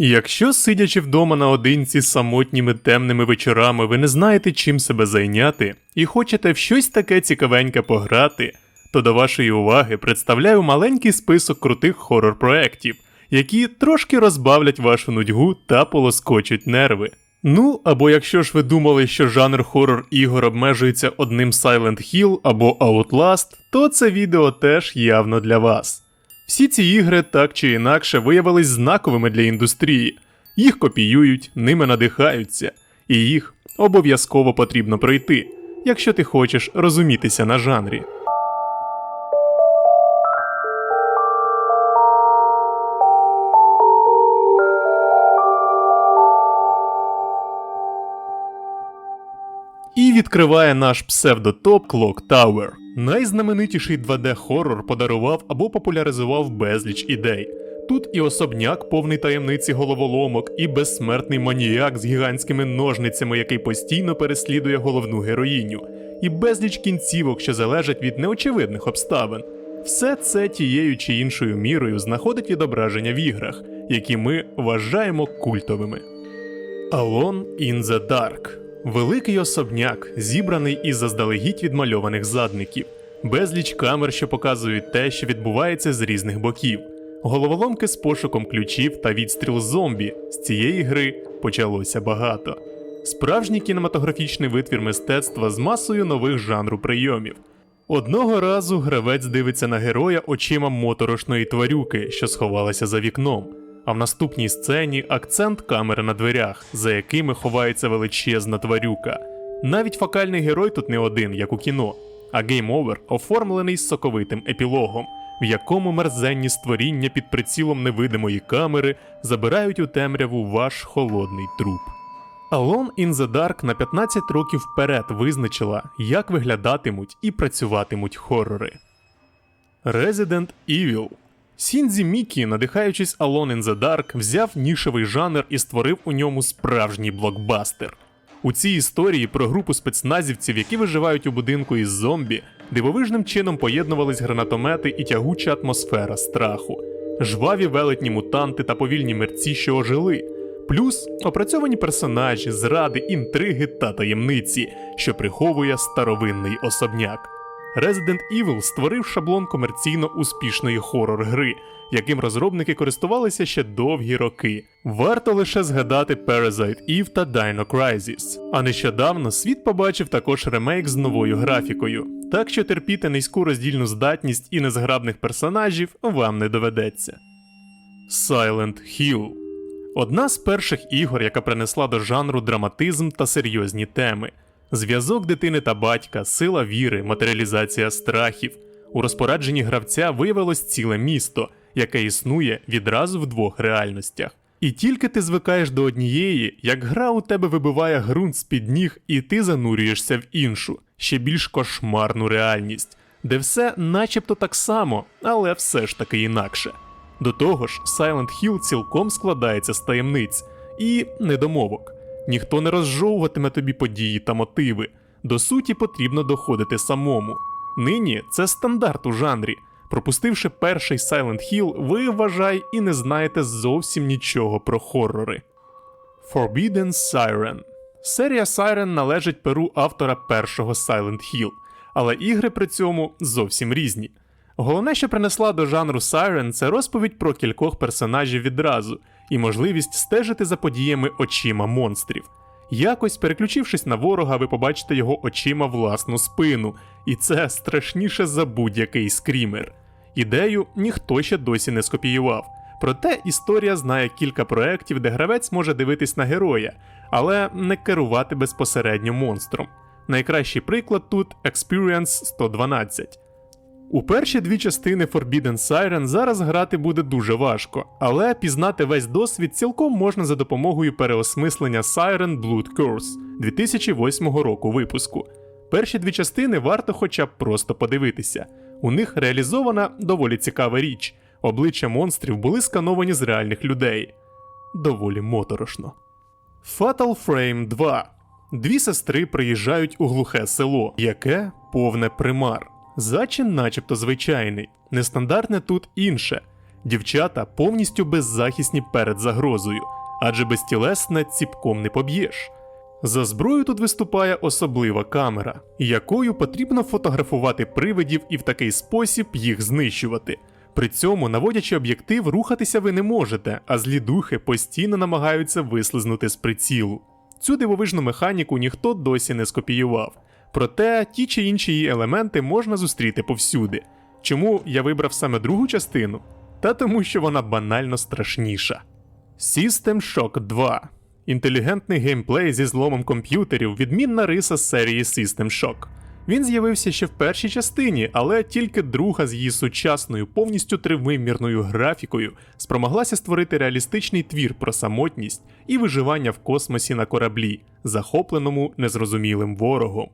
Якщо сидячи вдома наодинці з самотніми темними вечорами, ви не знаєте, чим себе зайняти, і хочете в щось таке цікавеньке пограти, то до вашої уваги представляю маленький список крутих хорор-проєктів, які трошки розбавлять вашу нудьгу та полоскочуть нерви. Ну, або якщо ж ви думали, що жанр хорор ігор обмежується одним Silent Hill або Outlast, то це відео теж явно для вас. Всі ці ігри так чи інакше виявились знаковими для індустрії, їх копіюють, ними надихаються, і їх обов'язково потрібно пройти, якщо ти хочеш розумітися на жанрі. І відкриває наш псевдотоп Clock Tower. Найзнаменитіший 2D-хоррор подарував або популяризував безліч ідей. Тут і особняк, повний таємниці головоломок, і безсмертний маніяк з гігантськими ножницями, який постійно переслідує головну героїню, і безліч кінцівок, що залежать від неочевидних обставин. Все це тією чи іншою мірою знаходить відображення в іграх, які ми вважаємо культовими. Alone in the Dark великий особняк, зібраний із заздалегідь відмальованих задників, безліч камер, що показують те, що відбувається з різних боків, головоломки з пошуком ключів та відстріл зомбі. З цієї гри почалося багато. Справжній кінематографічний витвір мистецтва з масою нових жанру прийомів. Одного разу гравець дивиться на героя очима моторошної тварюки, що сховалася за вікном. А в наступній сцені акцент камери на дверях, за якими ховається величезна тварюка. Навіть фокальний герой тут не один, як у кіно, а Game Over оформлений соковитим епілогом, в якому мерзенні створіння під прицілом невидимої камери забирають у темряву ваш холодний труп. Alone in the Dark на 15 років вперед визначила, як виглядатимуть і працюватимуть хоррори. Resident Evil Сіндзі Мікі, надихаючись Alone in the Dark, взяв нішевий жанр і створив у ньому справжній блокбастер. У цій історії про групу спецназівців, які виживають у будинку із зомбі, дивовижним чином поєднувались гранатомети і тягуча атмосфера страху, жваві велетні мутанти та повільні мерці, що ожили, плюс опрацьовані персонажі, зради, інтриги та таємниці, що приховує старовинний особняк. Resident Evil створив шаблон комерційно успішної хорор-гри, яким розробники користувалися ще довгі роки. Варто лише згадати Parasite Eve та Dino Crisis. А нещодавно світ побачив також ремейк з новою графікою, так що терпіти низьку роздільну здатність і незграбних персонажів вам не доведеться. Silent Hill одна з перших ігор, яка принесла до жанру драматизм та серйозні теми. Зв'язок дитини та батька, сила віри, матеріалізація страхів. У розпорадженні гравця виявилось ціле місто, яке існує відразу в двох реальностях. І тільки ти звикаєш до однієї, як гра у тебе вибиває ґрунт з під ніг, і ти занурюєшся в іншу, ще більш кошмарну реальність, де все начебто так само, але все ж таки інакше. До того ж, Silent Hill цілком складається з таємниць і недомовок. Ніхто не розжовуватиме тобі події та мотиви. До суті потрібно доходити самому. Нині це стандарт у жанрі. Пропустивши перший Silent Hill, ви вважай і не знаєте зовсім нічого про хоррори. Forbidden Siren Серія Siren належить перу автора першого Silent Hill, але ігри при цьому зовсім різні. Головне, що принесла до жанру Siren, це розповідь про кількох персонажів відразу і можливість стежити за подіями очима монстрів. Якось, переключившись на ворога, ви побачите його очима власну спину, і це страшніше за будь-який скрімер. Ідею ніхто ще досі не скопіював. Проте історія знає кілька проєктів, де гравець може дивитись на героя, але не керувати безпосередньо монстром. Найкращий приклад тут Experience 112. У перші дві частини Forbidden Siren зараз грати буде дуже важко, але пізнати весь досвід цілком можна за допомогою переосмислення Siren Blood Curse 2008 року випуску. Перші дві частини варто хоча б просто подивитися. У них реалізована доволі цікава річ. Обличчя монстрів були скановані з реальних людей. Доволі моторошно. Fatal Frame 2. Дві сестри приїжджають у глухе село, яке повне примар. Зачин начебто звичайний, нестандартне тут інше. Дівчата повністю беззахисні перед загрозою, адже безтілесне ціпком не поб'єш. За зброю тут виступає особлива камера, якою потрібно фотографувати привидів і в такий спосіб їх знищувати. При цьому, наводячи об'єктив, рухатися ви не можете, а злі духи постійно намагаються вислизнути з прицілу. Цю дивовижну механіку ніхто досі не скопіював. Проте ті чи інші її елементи можна зустріти повсюди. Чому я вибрав саме другу частину? Та тому, що вона банально страшніша. System Shock 2 інтелігентний геймплей зі зломом комп'ютерів, відмінна риса з серії System Shock. Він з'явився ще в першій частині, але тільки друга з її сучасною, повністю тривимірною графікою спромоглася створити реалістичний твір про самотність і виживання в космосі на кораблі, захопленому незрозумілим ворогом.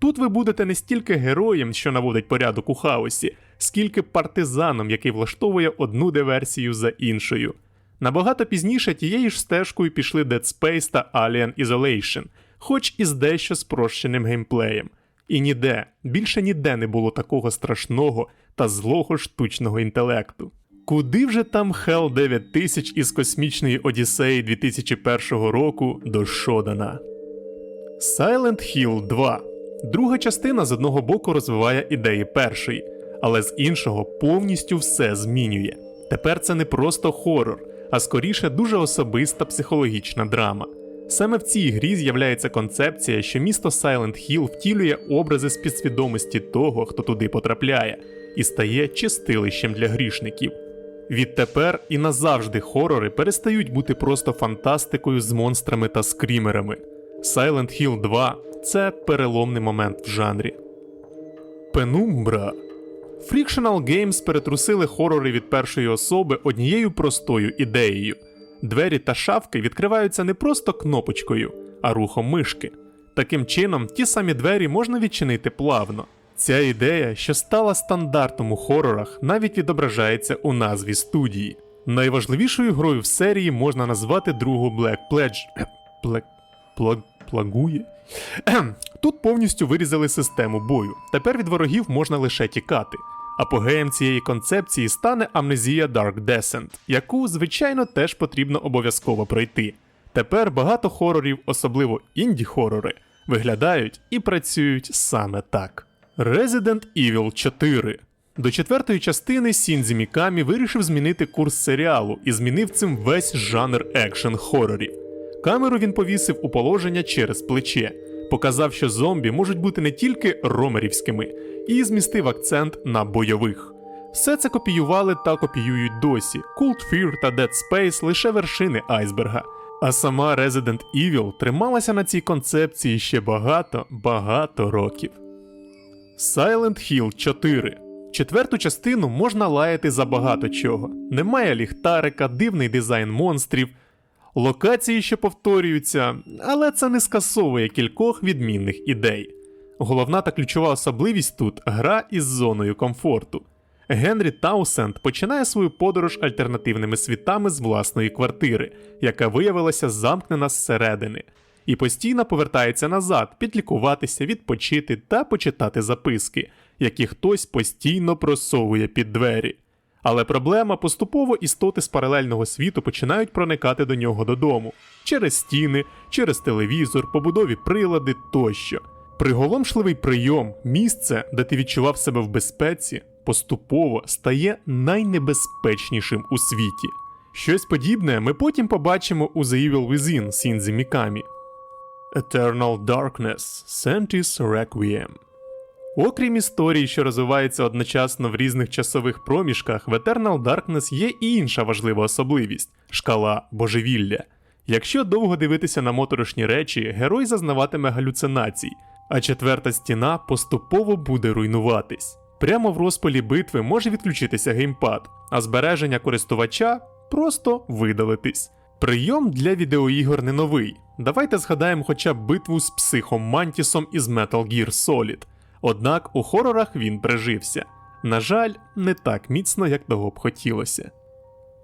Тут ви будете не стільки героєм, що наводить порядок у хаосі, скільки партизаном, який влаштовує одну диверсію за іншою. Набагато пізніше тією ж стежкою пішли Dead Space та Alien Isolation, хоч і з дещо спрощеним геймплеєм. І ніде, більше ніде не було такого страшного та злого штучного інтелекту. Куди вже там Hell 9000 із космічної Одіссеї 2001 року до Шодана? Silent Hill 2. Друга частина з одного боку розвиває ідеї першої, але з іншого повністю все змінює. Тепер це не просто хорор, а скоріше дуже особиста психологічна драма. Саме в цій грі з'являється концепція, що місто Silent Hill втілює образи з підсвідомості того, хто туди потрапляє, і стає чистилищем для грішників. Відтепер і назавжди хорори перестають бути просто фантастикою з монстрами та скрімерами. Silent Hill 2 це переломний момент в жанрі. Пенумбра. Frictional Games перетрусили хорори від першої особи однією простою ідеєю. Двері та шафки відкриваються не просто кнопочкою, а рухом мишки. Таким чином, ті самі двері можна відчинити плавно. Ця ідея, що стала стандартом у хорорах, навіть відображається у назві студії. Найважливішою грою в серії можна назвати другу Black Pledge. Black... Плаг... Плагує? Тут повністю вирізали систему бою. Тепер від ворогів можна лише тікати. Апогеєм цієї концепції стане амнезія Dark Descent, яку, звичайно, теж потрібно обов'язково пройти. Тепер багато хорорів, особливо інді-хорори, виглядають і працюють саме так. Resident Evil 4 до четвертої частини Сінзі Мікамі вирішив змінити курс серіалу і змінив цим весь жанр екшен хорорів. Камеру він повісив у положення через плече, показав, що зомбі можуть бути не тільки ромерівськими, і змістив акцент на бойових. Все це копіювали та копіюють досі. Cold Fear та Dead Space лише вершини айсберга. А сама Resident Evil трималася на цій концепції ще багато, багато років. Silent Hill 4 Четверту частину можна лаяти за багато чого. Немає ліхтарика, дивний дизайн монстрів, локації, що повторюються, але це не скасовує кількох відмінних ідей. Головна та ключова особливість тут гра із зоною комфорту. Генрі Таусенд починає свою подорож альтернативними світами з власної квартири, яка виявилася замкнена зсередини, і постійно повертається назад, підлікуватися, відпочити та почитати записки, які хтось постійно просовує під двері. Але проблема поступово істоти з паралельного світу починають проникати до нього додому через стіни, через телевізор, побудові прилади тощо. Приголомшливий прийом, місце, де ти відчував себе в безпеці, поступово стає найнебезпечнішим у світі. Щось подібне ми потім побачимо у The Evil Within Сінзі Мікамі. Eternal Darkness Sentis Requiem Окрім історії, що розвиваються одночасно в різних часових проміжках, в Eternal Darkness є і інша важлива особливість шкала божевілля. Якщо довго дивитися на моторошні речі, герой зазнаватиме галюцинацій, а четверта стіна поступово буде руйнуватись. Прямо в розпалі битви може відключитися геймпад, а збереження користувача просто видалитись. Прийом для відеоігор не новий. Давайте згадаємо хоча б битву з психом Мантісом із Metal Gear Solid. Однак у хорорах він прижився. На жаль, не так міцно, як того б хотілося.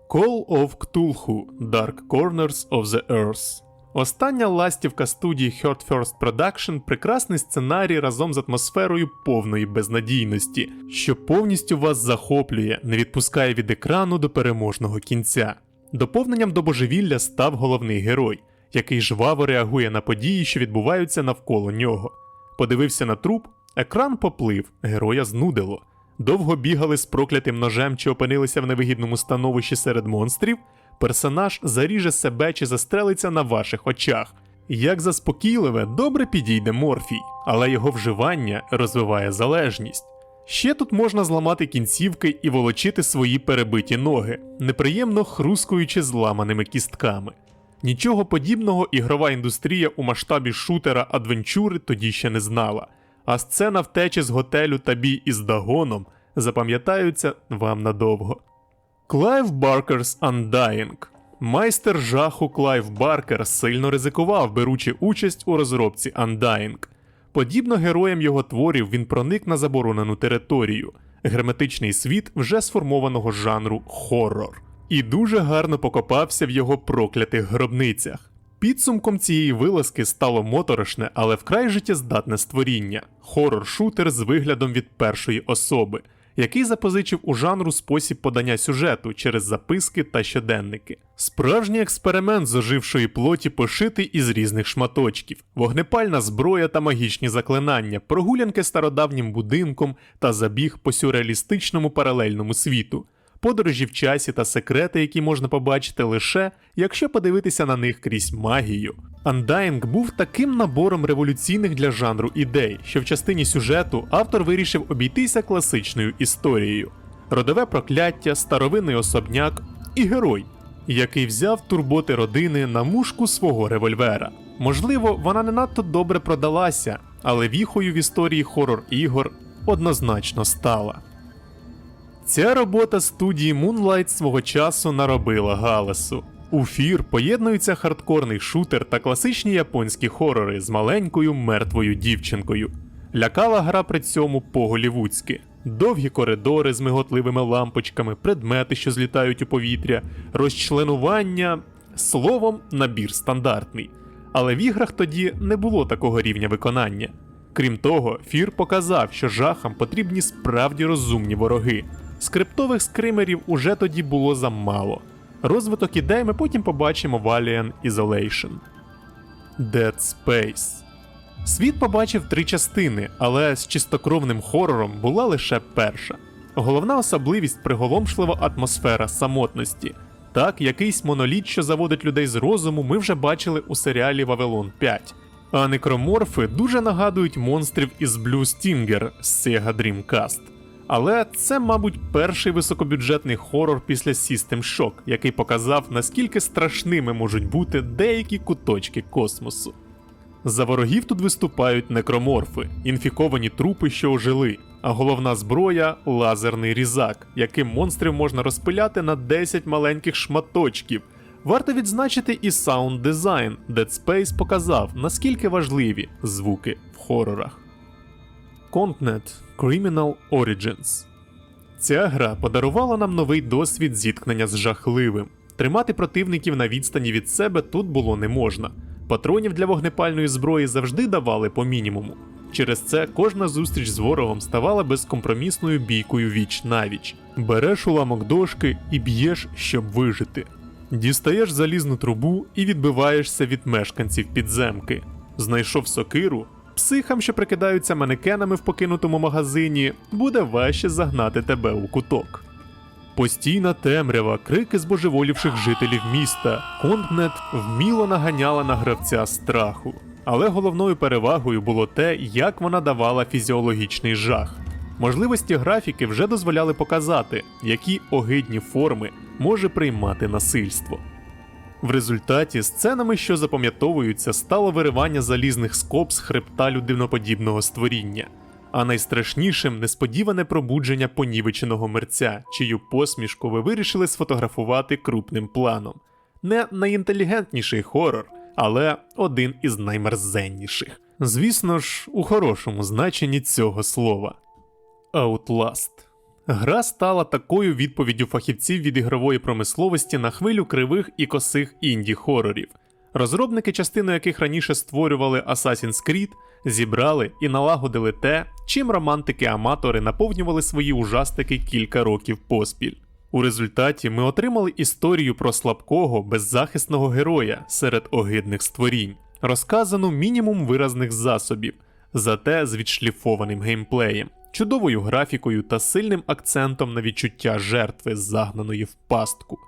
Call of Cthulhu Dark Corners of the Earth Остання ластівка студії Heard First Production прекрасний сценарій разом з атмосферою повної безнадійності, що повністю вас захоплює, не відпускає від екрану до переможного кінця. Доповненням до божевілля став головний герой, який жваво реагує на події, що відбуваються навколо нього. Подивився на труп, екран поплив, героя знудило. Довго бігали з проклятим ножем чи опинилися в невигідному становищі серед монстрів, персонаж заріже себе чи застрелиться на ваших очах. Як заспокійливе, добре підійде морфій, але його вживання розвиває залежність. Ще тут можна зламати кінцівки і волочити свої перебиті ноги, неприємно хрускуючи зламаними кістками. Нічого подібного ігрова індустрія у масштабі шутера адвенчури тоді ще не знала, а сцена втечі з готелю та бій із Дагоном запам'ятаються вам надовго. Клайв Баркер's Undying Майстер жаху Клайв Баркер сильно ризикував, беручи участь у розробці Undying. Подібно героям його творів він проник на заборонену територію, герметичний світ вже сформованого жанру хоррор, і дуже гарно покопався в його проклятих гробницях. Підсумком цієї вилазки стало моторошне, але вкрай життєздатне створіння хоррор-шутер з виглядом від першої особи, який запозичив у жанру спосіб подання сюжету через записки та щоденники. Справжній експеримент з ожившої плоті пошитий із різних шматочків, вогнепальна зброя та магічні заклинання, прогулянки стародавнім будинком та забіг по сюрреалістичному паралельному світу. Подорожі в часі та секрети, які можна побачити лише, якщо подивитися на них крізь магію. Undying був таким набором революційних для жанру ідей, що в частині сюжету автор вирішив обійтися класичною історією: родове прокляття, старовинний особняк і герой, який взяв турботи родини на мушку свого револьвера. Можливо, вона не надто добре продалася, але віхою в історії хорор ігор однозначно стала. Ця робота студії Moonlight свого часу наробила галасу. У фір поєднуються хардкорний шутер та класичні японські хорори з маленькою мертвою дівчинкою. Лякала гра при цьому по-голівудськи. Довгі коридори з миготливими лампочками, предмети, що злітають у повітря, розчленування. Словом, набір стандартний. Але в іграх тоді не було такого рівня виконання. Крім того, Фір показав, що жахам потрібні справді розумні вороги. Скриптових скримерів уже тоді було замало. Розвиток ідей ми потім побачимо в Alien Isolation. Dead Space. Світ побачив три частини, але з чистокровним хорором була лише перша. Головна особливість приголомшлива атмосфера самотності. Так, якийсь моноліт, що заводить людей з розуму, ми вже бачили у серіалі Вавилон 5. А некроморфи дуже нагадують монстрів із Blue Stinger з Sega Dreamcast. Але це, мабуть, перший високобюджетний хорор після System Shock, який показав, наскільки страшними можуть бути деякі куточки космосу. За ворогів тут виступають некроморфи, інфіковані трупи, що ожили, а головна зброя лазерний різак, яким монстрів можна розпиляти на 10 маленьких шматочків. Варто відзначити і саунд дизайн, Dead Space показав, наскільки важливі звуки в хорорах. Contnet Criminal Origins Ця гра подарувала нам новий досвід зіткнення з жахливим. Тримати противників на відстані від себе тут було не можна. Патронів для вогнепальної зброї завжди давали по мінімуму. Через це кожна зустріч з ворогом ставала безкомпромісною бійкою віч навіч. Береш уламок дошки і б'єш, щоб вижити. Дістаєш залізну трубу і відбиваєшся від мешканців підземки. Знайшов сокиру. Психам, що прикидаються манекенами в покинутому магазині, буде важче загнати тебе у куток. Постійна темрява, крики збожеволівших жителів міста, Контнет вміло наганяла на гравця страху. Але головною перевагою було те, як вона давала фізіологічний жах. Можливості графіки вже дозволяли показати, які огидні форми може приймати насильство. В результаті сценами, що запам'ятовуються, стало виривання залізних скоб з хребта людиноподібного створіння, а найстрашнішим несподіване пробудження понівеченого мерця, чию посмішку ви вирішили сфотографувати крупним планом. Не найінтелігентніший хорор, але один із наймерзенніших. Звісно ж, у хорошому значенні цього слова. Outlast. Гра стала такою відповіддю фахівців від ігрової промисловості на хвилю кривих і косих інді хорорів. розробники, частину яких раніше створювали Assassin's Creed, зібрали і налагодили те, чим романтики-аматори наповнювали свої ужастики кілька років поспіль. У результаті ми отримали історію про слабкого, беззахисного героя серед огидних створінь, розказану мінімум виразних засобів, зате з відшліфованим геймплеєм, чудовою графікою та сильним акцентом на відчуття жертви, загнаної в пастку.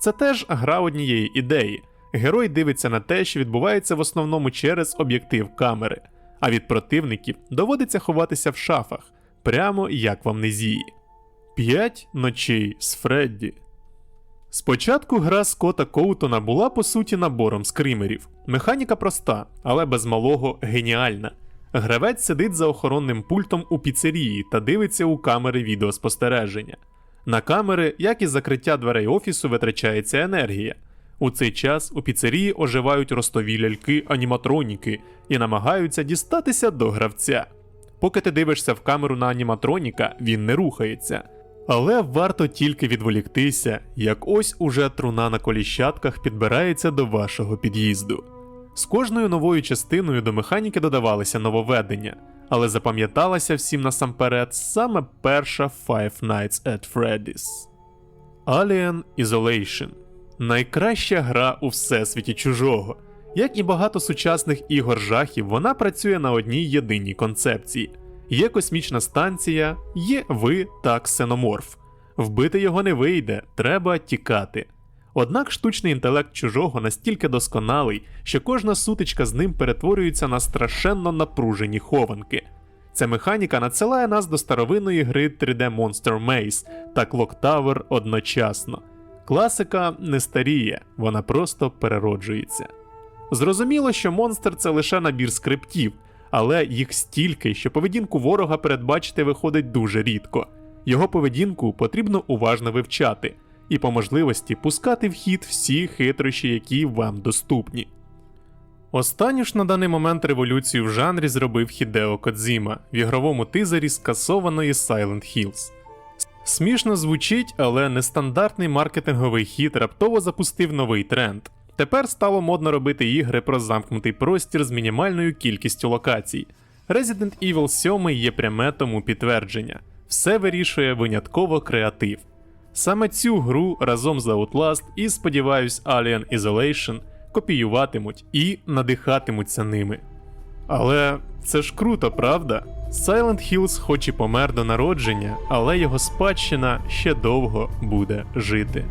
Це теж гра однієї ідеї. Герой дивиться на те, що відбувається в основному через об'єктив камери, а від противників доводиться ховатися в шафах, прямо як в амнезії. П'ять ночей з Фредді. Спочатку гра Скотта Коутона була по суті набором скримерів. Механіка проста, але без малого геніальна. Гравець сидить за охоронним пультом у піцерії та дивиться у камери відеоспостереження. На камери, як і закриття дверей офісу, витрачається енергія. У цей час у піцерії оживають ростові ляльки-аніматроніки і намагаються дістатися до гравця. Поки ти дивишся в камеру на аніматроніка, він не рухається. Але варто тільки відволіктися, як ось уже труна на коліщатках підбирається до вашого під'їзду. З кожною новою частиною до механіки додавалися нововведення, але запам'яталася всім насамперед саме перша Five Nights at Freddy's. Alien Isolation найкраща гра у всесвіті чужого. Як і багато сучасних ігор жахів, вона працює на одній єдиній концепції. Є космічна станція, є ви та ксеноморф. Вбити його не вийде, треба тікати. Однак штучний інтелект чужого настільки досконалий, що кожна сутичка з ним перетворюється на страшенно напружені хованки. Ця механіка надсилає нас до старовинної гри 3D Monster Maze та Clock Tower одночасно. Класика не старіє, вона просто перероджується. Зрозуміло, що монстр це лише набір скриптів, але їх стільки, що поведінку ворога передбачити виходить дуже рідко. Його поведінку потрібно уважно вивчати і по можливості пускати в хід всі хитрощі, які вам доступні. Останню ж на даний момент революцію в жанрі зробив Хідео Кодзіма в ігровому тизері скасованої Silent Hills. Смішно звучить, але нестандартний маркетинговий хід раптово запустив новий тренд. Тепер стало модно робити ігри про замкнутий простір з мінімальною кількістю локацій. Resident Evil 7 є пряме тому підтвердження. Все вирішує винятково креатив. Саме цю гру разом з Outlast і, сподіваюсь, Alien Isolation копіюватимуть і надихатимуться ними. Але це ж круто, правда? Silent Hills хоч і помер до народження, але його спадщина ще довго буде жити.